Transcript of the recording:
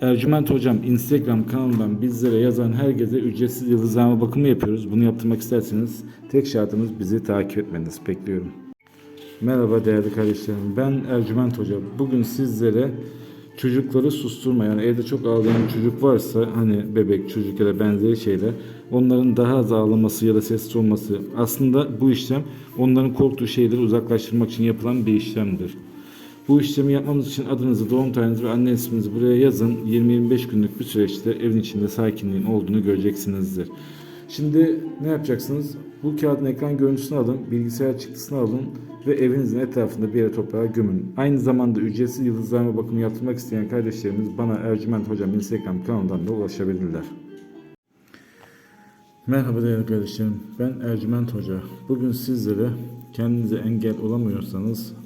Ercüment Hocam Instagram kanalından bizlere yazan herkese ücretsiz yıldızlama bakımı yapıyoruz. Bunu yaptırmak isterseniz tek şartımız bizi takip etmeniz. Bekliyorum. Merhaba değerli kardeşlerim. Ben Ercüment Hoca. Bugün sizlere çocukları susturma yani evde çok ağlayan çocuk varsa hani bebek, çocuk ya da benzeri şeyler onların daha az ağlaması ya da sessiz olması aslında bu işlem onların korktuğu şeyleri uzaklaştırmak için yapılan bir işlemdir. Bu işlemi yapmamız için adınızı, doğum tarihinizi ve anne isminizi buraya yazın. 20-25 günlük bir süreçte evin içinde sakinliğin olduğunu göreceksinizdir. Şimdi ne yapacaksınız? Bu kağıdın ekran görüntüsünü alın, bilgisayar çıktısını alın ve evinizin etrafında bir yere toprağa gömün. Aynı zamanda ücretsiz yıldızlarma bakımı yaptırmak isteyen kardeşlerimiz bana Ercüment Hocam Instagram kanalından da ulaşabilirler. Merhaba değerli kardeşlerim. Ben Ercüment Hoca. Bugün sizlere kendinize engel olamıyorsanız